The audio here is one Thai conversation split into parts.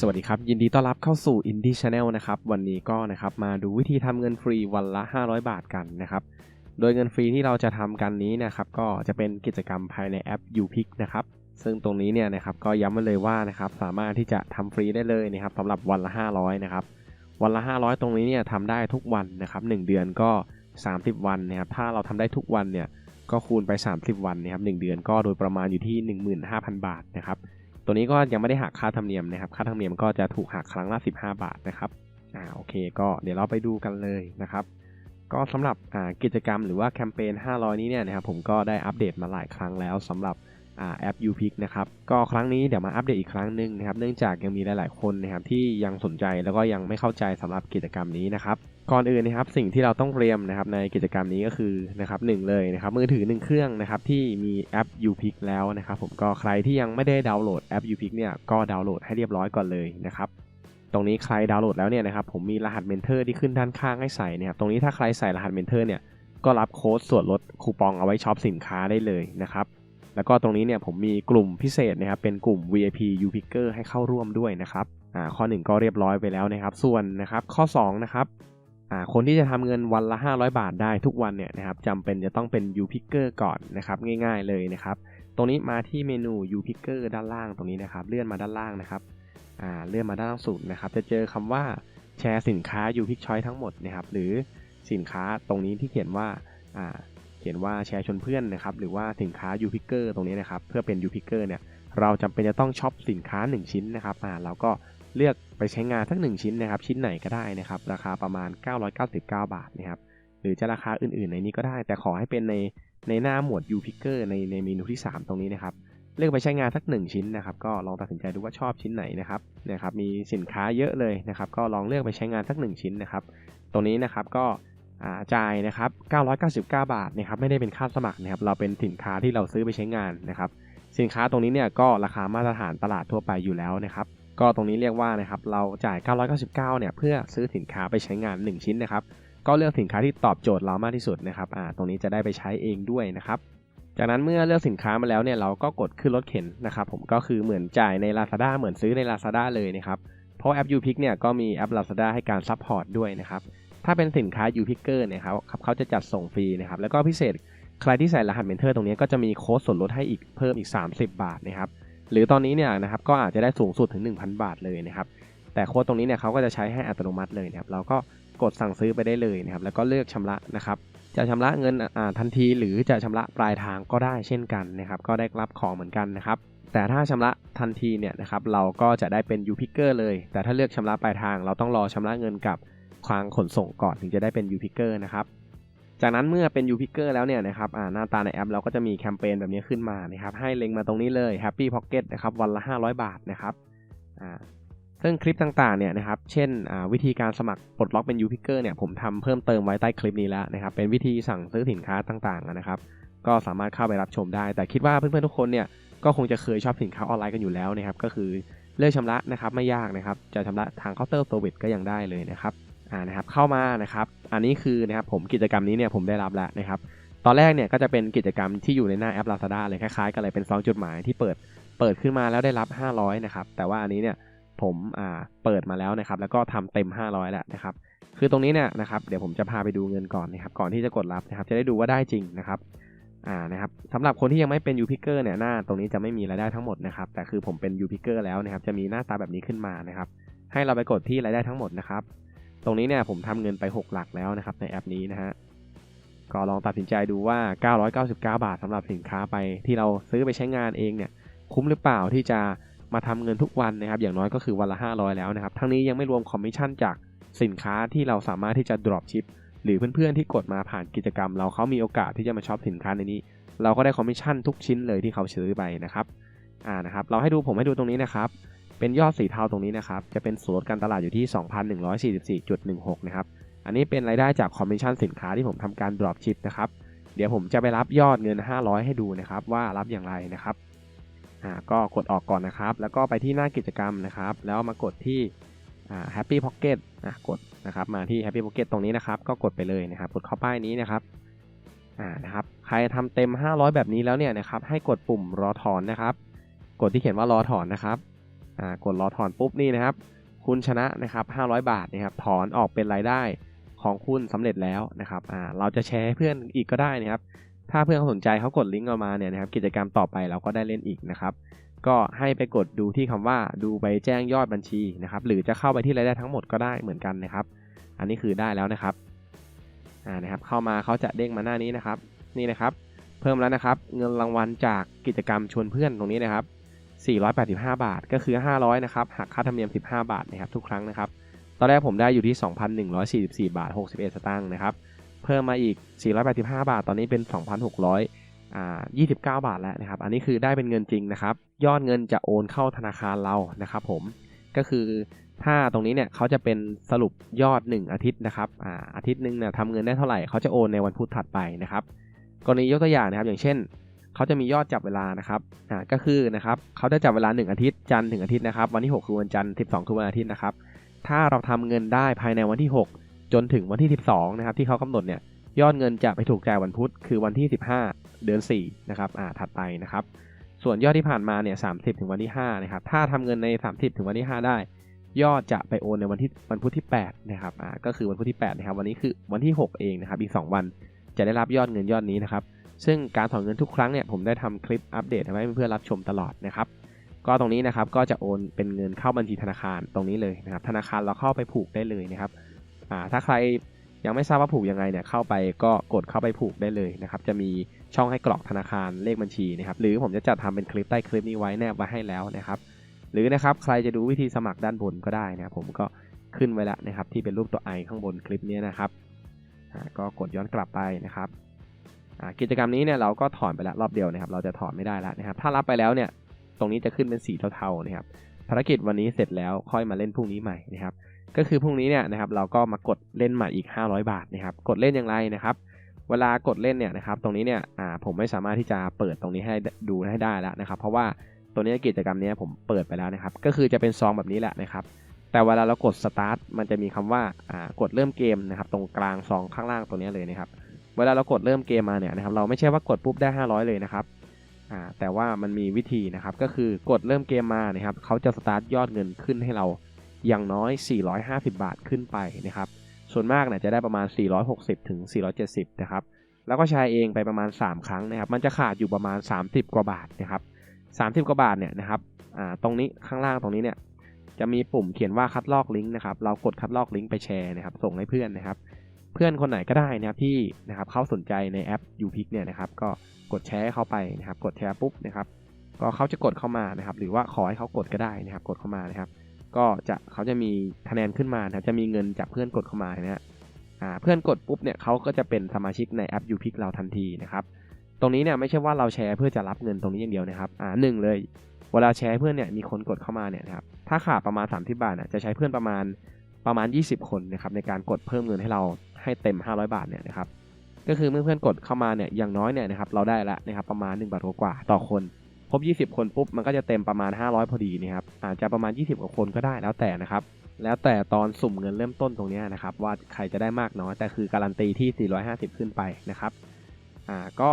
สวัสดีครับ ยินดีต้อนรับเข้าสู่ Indie Channel นะครับ วันนี้ก็นะครับมาดูวิธีทำเงินฟรีวันละ 500 บาทกันนะครับ โดยเงินฟรีที่เราจะทำกันนี้นะครับก็จะเป็นกิจกรรมภายในแอป UPick นะครับ ซึ่งตรงนี้เนี่ยนะครับก็ย้ำไว้เลยว่านะครับสามารถที่จะทำฟรีได้เลยนะครับสำหรับวันละ 500 นะครับ วันละ 500 ตรงนี้เนี่ยทำได้ทุกวันนะครับ 1 เดือนก็ 30 วันนะครับ ถ้าเราทำได้ทุกวันเนี่ยก็คูณไป 30 วันนะครับ1เดือนก็โดยประมาณอยู่ที่ 15,000 บาทนะครับ ตัวนี้ก็ยังไม่ได้หักค่าธรรมเนียมนะครับ ค่าธรรมเนียมก็จะถูกหักครั้งละ15 บาทนะครับ อ่า โอเค ก็เดี๋ยวเราไปดูกันเลยนะครับ ก็สำหรับกิจกรรมหรือว่าแคมเปญ500 นี้เนี่ยนะครับ ผมก็ได้อัปเดตมาหลายครั้งแล้วสำหรับ อ่าแอป u p i c นะครับก็ครั้งนี้เดี๋ยวมาอัปเดตอีกครั้งหนึ่งนะครับเนื่องจากยังมีหลาย ๆ คนนะครับที่ยังสนใจแล้วก็ยังไม่เข้าใจสำหรับกิจกรรมนี้นะครับก่อนอื่นนะครับสิ่งที่เราต้องเตรียมนะครับในกิจกรรมนี้ก็คือนะครับหนึ่งเลยนะครับมือถือ 1 เครื่องนะครับที่มีแอป u p i c แล้วนะครับผมก็ใครที่ยังไม่ได้ดาวน์โหลดแอป u p i c เนี่ยก็ดาวน์โหลดให้เรียบร้อยก่อนเลยนะครับตรงนี้ใครดาวน์โหลดแล้วเนี่ยนะครับผมมีรหัสเมนเทอร์ที่ขึ้นด้านข้างให้ใส่นะครับตรงนี้ถ้าใครใส่รหัสเมนเทอร์เนี่ยก็รับโค้ดส่วนลดคูปองเอาไว้ช็อปสินค้าได้เลยนะครับ แล้วก็ตรงนี้เนี่ยผมมีกลุ่มพิเศษนะครับเป็นกลุ่ม VIP UPicker ให้เข้าร่วมด้วยนะครับอ่าข้อ 1 ก็เรียบร้อยไปแล้วนะครับ ส่วนนะครับข้อ2นะครับอ่าคนที่จะทำเงินวันละ 500 บาทได้ทุกวันเนี่ยนะครับจำเป็นจะต้องเป็น UPicker ก่อนนะครับง่ายๆเลยนะครับตรงนี้มาที่เมนู UPicker ด้านล่างตรงนี้นะครับเลื่อนมาด้านล่างนะครับอ่าเลื่อนมาด้านล่างสุดนะครับจะเจอคำว่าแชร์สินค้า UPick Choice ทั้งหมดนะครับหรือสินค้าตรงนี้ที่เขียนว่าอ่า ขียนว่าแชร์ชวนเพื่อนนะครับหรือว่าสินค้า UPicker ตรงนี้นะครับเพื่อเป็น UPicker เนี่ยเราจำเป็นจะต้องช็อปสินค้า 1 ชิ้นนะครับอ่าเราก็เลือกไปใช้งานสัก 1 ชิ้นนะครับ ชิ้นไหนก็ได้นะครับ ราคาประมาณ 999 บาทนะครับหรือจะราคาอื่นๆ ในนี้ก็ได้ แต่ขอให้เป็นในในหน้าหมวด U Picker ในในเมนูที่ 3 ตรงนี้นะครับเลือกไปใช้งานสัก 1 ชิ้นนะครับ ก็ลองตัดสินใจดูว่าชอบชิ้นไหนนะครับนะครับมีสินค้าเยอะเลยนะครับ ก็ลองเลือกไปใช้งานสัก 1 ชิ้นนะครับ ตรงนี้นะครับก็อ่ จ่ายนะครับ 999 บาทนะครับ ไม่ได้เป็นค่าสมัครนะครับ เราเป็นสินค้าที่เราซื้อไปใช้งานนะครับ สินค้าตรงนี้เนี่ยก็ราคามาตรฐานตลาดทั่วไปอยู่แล้วนะครับ ก็ตรงนี้เรียกว่านะครับ เราจ่าย 999 เนี่ย เพื่อซื้อสินค้าไปใช้งาน 1 ชิ้นนะครับ ก็เลือกสินค้าที่ตอบโจทย์เรามากที่สุดนะครับ อ่า ตรงนี้จะได้ไปใช้เองด้วยนะครับ จากนั้นเมื่อเลือกสินค้ามาแล้วเนี่ยเราก็กดขึ้นรถเข็นนะครับ ผมก็คือเหมือนจ่ายใน Lazada เหมือนซื้อใน Lazada เลยนะครับ เพราะแอป u p i c เนี่ยก็มีแอป Lazada ให้การซัพพอร์ตด้วยนะครับ ถ้าเป็นสินค้า UPicker เนี่ยครับเขาจะจัดส่งฟรีนะครับ แล้วก็พิเศษใครที่ใส่รหัสเมนเทอร์ตรงนี้ก็จะมีโค้ดส่วนลดให้อีกเพิ่มอีก 30 บาทนะครับ หรือตอนนี้เนี่ยนะครับก็อาจจะได้สูงสุดถึง 1,000 บาทเลยนะครับ แต่โค้ดตรงนี้เนี่ยเขาก็จะใช้ให้อัตโนมัติเลยนะครับ เราก็กดสั่งซื้อไปได้เลยนะครับ แล้วก็เลือกชำระนะครับ จะชำระเงินทันทีหรือจะชำระปลายทางก็ได้เช่นกันนะครับ ก็ได้รับของเหมือนกันนะครับ แต่ถ้าชำระทันทีเนี่ยนะครับ เราก็จะได้เป็น UPicker เลย แต่ถ้าเลือกชำระปลายทาง เราต้องรอชำระเงินกับ ทางขนส่งก่อนถึงจะได้เป็น UPicker นะครับ จากนั้นเมื่อเป็น UPicker แล้วเนี่ยนะครับหน้าตาในแอปเราก็จะมีแคมเปญแบบนี้ขึ้นมานะครับ ให้เล็งมาตรงนี้เลย Happy Pocket นะครับ วันละ 500 บาทนะครับซึ่งคลิปต่างๆเนี่ยนะครับ เช่นวิธีการสมัครปลดล็อกเป็น UPicker เนี่ยผมทำเพิ่มเติมไว้ใต้คลิปนี้แล้วนะครับ เป็นวิธีสั่งซื้อสินค้าต่างๆนะครับ ก็สามารถเข้าไปรับชมได้ แต่คิดว่าเพื่อนๆทุกคนเนี่ยก็คงจะเคยชอบสินค้าออนไลน์กันอยู่แล้วนะครับ ก็คือเลือกชำระนะครับไม่ยากนะครับ จะชำระทางเคาน์เตอร์เซอร์วิสก็ยังได้เลยนะครับ อ่านะครับเข้ามานะครับอันนี้คือนะครับผมกิจกรรมนี้เนี่ยผมได้รับแล้วนะครับตอนแรกเนี่ยก็จะเป็นกิจกรรมที่อยู่ในหน้าแอป Lazada เลยคล้ายๆกันเลยเป็นซองจดหมายที่เปิดเปิดขึ้นมาแล้วได้รับ 500นะครับแต่ว่าอันนี้เนี่ยผมอ่าเปิดมาแล้วนะครับแล้วก็ทำเต็ม 500 แล้วนะครับคือตรงนี้เนี่ยนะครับเดี๋ยวผมจะพาไปดูเงินก่อนนะครับก่อนที่จะกดรับนะครับจะได้ดูว่าได้จริงนะครับอ่านะครับสำหรับคนที่ยังไม่เป็น UPicker เนี่ยหน้าตรงนี้จะไม่มีรายได้ทั้งหมดนะครับแต่คือผมเป็น UPicker แล้วนะครับจะมีหน้าตาแบบนี้ขึ้นมานะครับให้เราไปกดที่รายได้ทั้งหมดนะครับ ตรงนี้เนี่ยผมทำเงินไป 6 หลักแล้วนะครับในแอปนี้นะฮะก็ลองตัดสินใจดูว่า 999 บาทสำหรับสินค้าไปที่เราซื้อไปใช้งานเองเนี่ยคุ้มหรือเปล่าที่จะมาทำเงินทุกวันนะครับ อย่างน้อยก็คือวันละ 500 แล้วนะครับ ทั้งนี้ยังไม่รวมคอมมิชชั่นจากสินค้าที่เราสามารถที่จะ drop ship หรือเพื่อนๆที่กดมาผ่านกิจกรรม เราเขามีโอกาสที่จะมาช็อปสินค้าในนี้ เราก็ได้คอมมิชชั่นทุกชิ้นเลยที่เขาซื้อไปนะครับอ่านะครับ เราให้ดูผมให้ดูตรงนี้นะครับ เป็นยอดสีเทาตรงนี้นะครับ จะเป็นส่วนลดการตลาดอยู่ที่ 2,144.16 นะครับ อันนี้เป็นรายได้จากคอมมิชชั่นสินค้าที่ผมทำการ drop ship นะครับ เดี๋ยวผมจะไปรับยอดเงิน 500 ให้ดูนะครับ ว่ารับอย่างไรนะครับ อ่า ก็กดออกก่อนนะครับ แล้วก็ไปที่หน้ากิจกรรมนะครับ แล้วมากดที่ อ่า Happy Pocket อะกดนะครับ มาที่ Happy Pocket ตรงนี้นะครับ ก็กดไปเลยนะครับ กดเข้าป้ายนี้นะครับ อ่า นะครับ ใครทำเต็ม 500 แบบนี้แล้วเนี่ยนะครับ ให้กดปุ่มรอถอนนะครับ กดที่เขียนว่ารอถอนนะครับ กดรอถอนปุ๊บนี่นะครับ คุณชนะนะครับ500 บาทนะครับถอนออกเป็นรายได้ของคุณสำเร็จแล้วนะครับเราจะแชร์ให้เพื่อนอีกก็ได้นะครับ ถ้าเพื่อนเขาสนใจเขากดลิงก์เรามาเนี่ยนะครับกิจกรรมต่อไปเราก็ได้เล่นอีกนะครับ ก็ให้ไปกดดูที่คำว่าดูไปแจ้งยอดบัญชีนะครับ หรือจะเข้าไปที่รายได้ทั้งหมดก็ได้เหมือนกันนะครับ อันนี้คือได้แล้วนะครับอ่านะครับ เข้ามาเขาจะเด้งมาหน้านี้นะครับ นี่นะครับ เพิ่มแล้วนะครับ เงินรางวัลจากกิจกรรมชวนเพื่อนตรงนี้นะครับ 485 บาท ก็คือ 500 นะครับหักค่าธรรมเนียม 15 บาทนะครับทุกครั้งนะครับ ตอนแรกผมได้อยู่ที่ 2,144 บาท 61 สตางค์นะครับ เพิ่มมาอีก 485 บาท ตอนนี้เป็น 2,629 บาทแล้วนะครับ อันนี้คือได้เป็นเงินจริงนะครับ ยอดเงินจะโอนเข้าธนาคารเรานะครับผม ก็คือถ้าตรงนี้เนี่ยเขาจะเป็นสรุปยอด 1 อาทิตย์นะครับอ่าอาทิตย์หนึ่งเนี่ยทำเงินได้เท่าไหร่เขาจะโอนในวันพุธถัดไปนะครับ กรณียกตัวอย่างนะครับ อย่างเช่น เขาจะมียอดจับเวลานะครับอ่าก็คือนะครับเขาจะจับเวลา 1 อาทิตย์จันทร์ถึงอาทิตย์นะครับ วันที่ 6 คือวันจันทร์12 คือวันอาทิตย์นะครับ ถ้าเราทำเงินได้ภายในวันที่ 6 จนถึงวันที่ 12 นะครับ ที่เขากำหนดเนี่ยยอดเงินจะไปถูกจ่ายวันพุธคือวันที่ 15 เดือน4นะครับอ่าถัดไปนะครับ ส่วนยอดที่ผ่านมาเนี่ย30 ถึงวันที่5นะครับถ้าทำเงินใน 30 ถึงวันที่ 5 ได้ ยอดจะไปโอนในวันที่วันพุธที่8นะครับอ่าก็คือวันพุธที่8นะครับวันนี้คือวันที่ 6 เองนะครับอีก 2 วันจะได้รับยอดเงินยอดนี้นะครับ ซึ่งการถอนเงินทุกครั้งเนี่ยผมได้ทำคลิปอัปเดตให้เพื่อนรับชมตลอดนะครับก็ตรงนี้นะครับก็จะโอนเป็นเงินเข้าบัญชีธนาคารตรงนี้เลยนะครับธนาคารเราเข้าไปผูกได้เลยนะครับถ้าใครยังไม่ทราบว่าผูกยังไงเนี่ยเข้าไปก็กดเข้าไปผูกได้เลยนะครับจะมีช่องให้กรอกธนาคารเลขบัญชีนะครับหรือผมจะจัดทำเป็นคลิปใต้คลิปนี้ไว้แนบไว้ให้แล้วนะครับหรือนะครับใครจะดูวิธีสมัครด้านบนก็ได้นะครับผมก็ขึ้นไว้แล้วนะครับที่เป็นรูปตัวไอข้างบนคลิปนี้นะครับก็กดย้อนกลับไปนะครับ กิจกรรมนี้เนี่ยเราก็ถอนไปแล้วรอบเดียวนะครับ เราจะถอนไม่ได้แล้วนะครับ ถ้ารับไปแล้วเนี่ย ตรงนี้จะขึ้นเป็นสีเทาๆนะครับ ภารกิจวันนี้เสร็จแล้วค่อยมาเล่นพรุ่งนี้ใหม่นะครับ ก็คือพรุ่งนี้เนี่ยนะครับ เราก็มากดเล่นใหม่อีก 500 บาทนะครับ กดเล่นอย่างไรนะครับ เวลากดเล่นเนี่ยนะครับ ตรงนี้เนี่ยผมไม่สามารถที่จะเปิดตรงนี้ให้ดูให้ได้แล้วนะครับ เพราะว่าตัวนี้กิจกรรมนี้ผมเปิดไปแล้วนะครับ ก็คือจะเป็นซองแบบนี้แหละนะครับแต่เวลาเรากด start มันจะมีคำว่าอ่ากดเริ่มเกมนะครับ ตรงกลางซองข้างล่างตรงนี้เลยนะครับ เวลาเรากดเริ่มเกมมาเนี่ยนะครับเราไม่ใช่ว่ากดปุ๊บได้ 500 เลยนะครับอ่าแต่ว่ามันมีวิธีนะครับก็คือกดเริ่มเกมมานะครับเขาจะสตาร์ทยอดเงินขึ้นให้เราอย่างน้อย 450 บาทขึ้นไปนะครับส่วนมากเนี่ยจะได้ประมาณ 460 ถึง 470 นะครับแล้วก็ใช้เองไปประมาณ 3 ครั้งนะครับ มันจะขาดอยู่ประมาณ 30 กว่าบาทนะครับ30 กว่าบาทเนี่ยนะครับอ่าตรงนี้ข้างล่างตรงนี้เนี่ยจะมีปุ่มเขียนว่าคัดลอกลิงก์นะครับ เรากดคัดลอกลิงก์ไปแชร์นะครับ ส่งให้เพื่อนนะครับ เพื่อนคนไหนก็ได้นะครับที่นะครับเขาสนใจในแอป u p i c เนี่ยนะครับก็กดแชร์เข้าไปนะครับกดแชร์ปุ๊บนะครับก็เขาจะกดเข้ามานะครับหรือว่าขอให้เขากดก็ได้นะครับกดเข้ามานะครับ ก็จะเขาจะมีคะแนนขึ้นมานะจะมีเงินจากเพื่อนกดเข้ามานะฮะอ่เพื่อนกดปุ๊บเนี่ยเขาก็จะเป็นสมาชิกในแอป u p i c เราทันทีนะครับตรงนี้เนี่ยไม่ใช่ว่าเราแชร์เพื่อจะรับเงินตรงนี้อย่างเดียวนะครับอ่าหนึ่งเลยเวลาแชร์เพื่อนเนี่ยมีคนกดเข้ามาเนี่ยนะครับถ้าขาดประมาณ 30 บาทเนี่ยจะใช้เพื่อนประมาณประมาณ 20 คนนะครับในการกดเพิ่มเงินให้เรา ให้เต็ม 500 บาทเนี่ยนะครับก็คือเมื่อเพื่อนกดเข้ามาเนี่ยอย่างน้อยเนี่ยนะครับเราได้ละนะครับประมาณ1บาทกว่าต่อคนครบ 20 คนปุ๊บมันก็จะเต็มประมาณ 500 พอดีนะครับอาจจะประมาณ 20 กว่าคนก็ได้แล้วแต่นะครับแล้วแต่ตอนสุ่มเงินเริ่มต้นตรงนี้นะครับว่าใครจะได้มากน้อยแต่คือการันตีที่ 450 ขึ้นไปนะครับอ่าก็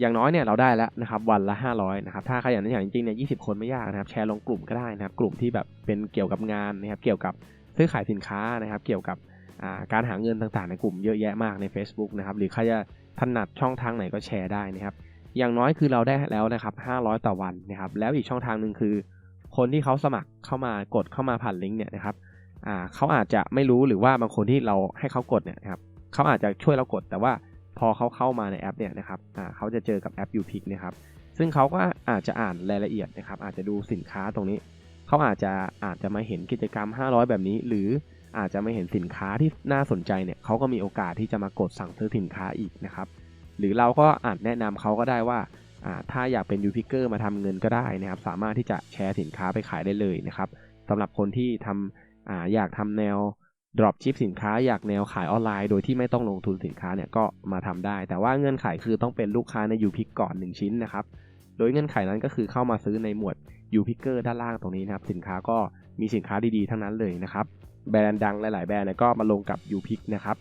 อย่างน้อยเนี่ยเราได้แล้วนะครับวันละ 500นะครับถ้าใครอยากได้อย่างจริงเนี่ย20คนไม่ยากนะครับแชร์ลงกลุ่มก็ได้นะครับกลุ่มที่แบบเป็นเกี่ยวกับงานนะครับเกี่ยวกับซื้อขายสินค้านะครับเกี่ยวกับ การหาเงินต่างๆ ในกลุ่มเยอะแยะมากใน Facebook นะครับหรือใครจะถนัดช่องทางไหนก็แชร์ได้นะครับอย่างน้อยคือเราได้แล้วนะครับ 500 ต่อวันนะครับแล้วอีกช่องทางหนึ่งคือ คนที่เขาสมัครเข้ามากดเข้ามาผ่านลิงก์เนี่ยนะครับเขาอาจจะไม่รู้หรือว่าบางคนที่เราให้เขากดเนี่ยนะครับเขาอาจจะช่วยเรากด แต่ว่าพอเขาเข้ามาในแอปเนี่ยนะครับเขาจะเจอกับแอป u p i c นะครับซึ่งเขาก็อาจจะอ่านรายละเอียดนะครับอาจจะดูสินค้าตรงนี้ เขาอาจจะอาจจะมาเห็นกิจกรรม 500 แบบนี้ หรือ อาจจะไม่เห็นสินค้าที่น่าสนใจเนี่ยเขาก็มีโอกาสที่จะมากดสั่งซื้อสินค้าอีกนะครับหรือเราก็อาจแนะนำเขาก็ได้ว่าถ้าอยากเป็นยูพิเกอร์มาทำเงินก็ได้นะครับ สามารถที่จะแชร์สินค้าไปขายได้เลยนะครับสำหรับคนที่ทำออยากทำแนว drop ship สินค้าอยากแนวขายออนไลน์โดยที่ไม่ต้องลงทุนสินค้าเนี่ยก็มาทำได้ แต่ว่าเงื่อนไขคือต้องเป็นลูกค้าใน u p i c ก่อน 1 ชิ้นนะครับ โดยเงื่อนไขนั้นก็คือเข้ามาซื้อในหมวด u p i c เกอร์ด้านล่างตรงนี้นะครับ สินค้าก็มีสินค้าดีๆทั้งนั้นเลยนะครับ แบรนด์ดังหลาย ๆ แบรนด์ก็มาลงกับ u p i c นะครับ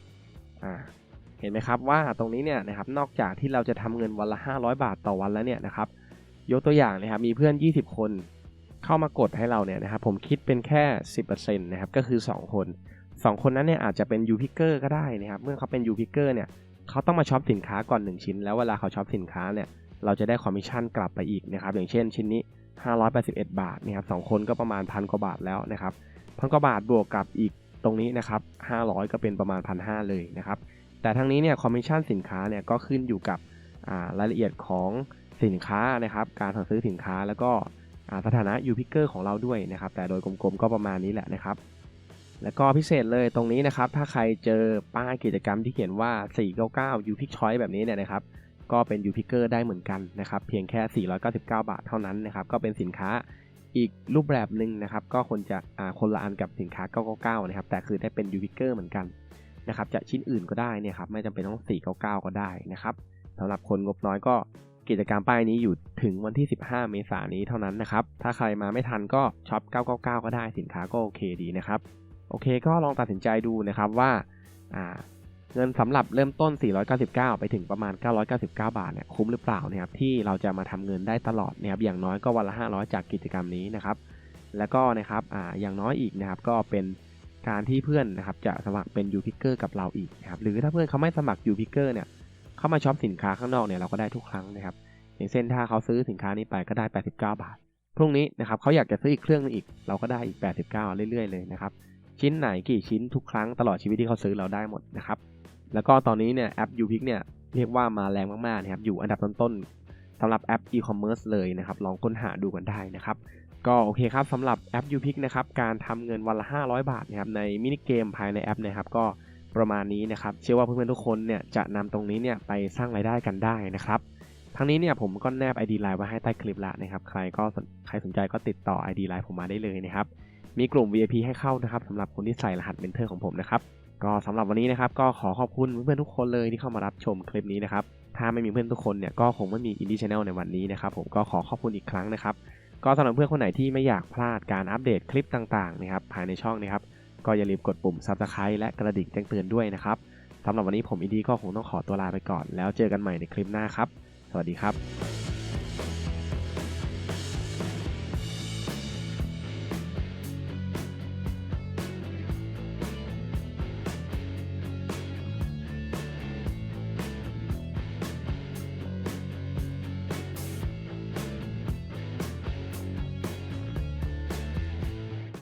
เห็นไหมครับว่าตรงนี้เนี่ยนะครับนอกจากที่เราจะทำเงินวันละ 500 บาทต่อวันแล้วเนี่ยนะครับยกตัวอย่างนะครับมีเพื่อน 20 คนเข้ามากดให้เราเนี่ยนะครับผมคิดเป็นแค่ 10%นะครับก็คือ 2 คน 2 คนนั้นเนี่ยอาจจะเป็น u p i c k e r ก็ได้นะครับเมื่อเขาเป็น u p i c k e r เนี่ยเขาต้องมาช็อปสินค้าก่อน 1 ชิ้น แล้วเวลาเขาช็อปสินค้าเนี่ยเราจะได้คอมมิชชั่นกลับไปอีกนะครับอย่างเช่นชิ้นนี้ 581 บาทนะครับสคนก็ประมาณพันกว่าบาทแล้วนะครับ พันกว่าบาทบวกกับอีกตรงนี้นะครับ 500 ก็เป็นประมาณ 1,500 เลยนะครับ แต่ทั้งนี้เนี่ยคอมมิชชั่นสินค้าเนี่ยก็ขึ้นอยู่กับรายละเอียดของสินค้านะครับ การสั่งซื้อสินค้าแล้วก็สถานะ u p i c k e r ของเราด้วยนะครับ แต่โดยกลมๆก็ประมาณนี้แหละนะครับ แล้วก็พิเศษเลยตรงนี้นะครับ ถ้าใครเจอป้ายกิจกรรมที่เขียนว่า 499 u p i c Choice แบบนี้เนี่ยนะครับ ก็เป็น u p i c k e r ได้เหมือนกันนะครับ เพียงแค่ 499 บาทเท่านั้นนะครับ ก็เป็นสินค้า อีกรูปแบบหนึ่งนะครับ ก็คนจะคนละอันกับสินค้า 999 นะครับ แต่คือได้เป็น u p i c k e r เหมือนกันนะครับ จะชิ้นอื่นก็ได้เนี่ยครับ ไม่จำเป็นต้อง 499 ก็ได้นะครับสำหรับคนงบน้อยก็กิจกรรมป้ายนี้อยู่ถึงวันที่ 15 เมษายนนี้เท่านั้นนะครับ ถ้าใครมาไม่ทันก็ช็อป 999 ก็ได้สินค้าก็โอเคดีนะครับ โอเคก็ลองตัดสินใจดูนะครับว่า เงินสำหรับเริ่มต้น 499 ไปถึงประมาณ 999 บาทเนี่ยคุ้มหรือเปล่านะครับที่เราจะมาทำเงินได้ตลอดนะครับอย่างน้อยก็วันละ 500 จากกิจกรรมนี้นะครับแล้วก็นะครับอ่าอย่างน้อยอีกนะครับก็เป็นการที่เพื่อนนะครับจะสมัครเป็น u p i c k e r กับเราอีกนะครับหรือถ้าเพื่อนเขาไม่สมัคร u p i c k e r เนี่ยเข้ามาช็อปสินค้าข้างนอกเนี่ยเราก็ได้ทุกครั้งนะครับอย่างเช่นถ้าเขาซื้อสินค้านี้ไปก็ได้ 89 บาท พรุ่งนี้นะครับเขาอยากจะซื้ออีกเครื่องนึงอีก เราก็ได้อีก 89 เรื่อยๆเลยนะครับชิ้นไหนกี่ชิ้นทุกครั้งตลอดชีวิตที่เขาซื้อเราได้หมดนะครับ แล้วก็ตอนนี้เนี่ยแอป u p i c เนี่ยเรียกว่ามาแรงมากๆนะครับอยู่อันดับต้นๆสำหรับแอป e-commerce เลยนะครับลองค้นหาดูกันได้นะครับก็โอเคครับสำหรับแอป u p i c นะครับการทำเงินวันละ 500 บาทนะครับในมินิเกมภายในแอปนะครับก็ประมาณนี้นะครับเชื่อว่าเพื่อนๆทุกคนเนี่ยจะนำตรงนี้เนี่ยไปสร้างรายได้กันได้นะครับทั้งนี้เนี่ยผมก็แนบ ID Line ไว้ให้ใต้คลิปละนะครับใครก็ใครสนใจก็ติดต่อ ID Line ผมมาได้เลยนะครับมีกลุ่ม VIP ให้เข้านะครับสำหรับคนที่ใส่รหัสเมนเทอร์ของผมนะครับ ก็สำหรับวันนี้นะครับก็ขอขอบคุณเพื่อนๆทุกคนเลยที่เข้ามารับชมคลิปนี้นะครับถ้าไม่มีเพื่อนทุกคนเนี่ยก็คงไม่มี Indie Channel ในวันนี้นะครับผมก็ขอขอบคุณอีกครั้งนะครับก็สำหรับเพื่อนคนไหนที่ไม่อยากพลาดการอัปเดตคลิปต่างๆนะครับภายในช่องนะครับก็อย่าลืมกดปุ่ม Subscribe และกระดิ่งแจ้งเตือนด้วยนะครับสำหรับวันนี้ผมอินดี้ก็คงต้องขอตัวลาไปก่อน แล้วเจอกันใหม่ในคลิปหน้าครับ สวัสดีครับ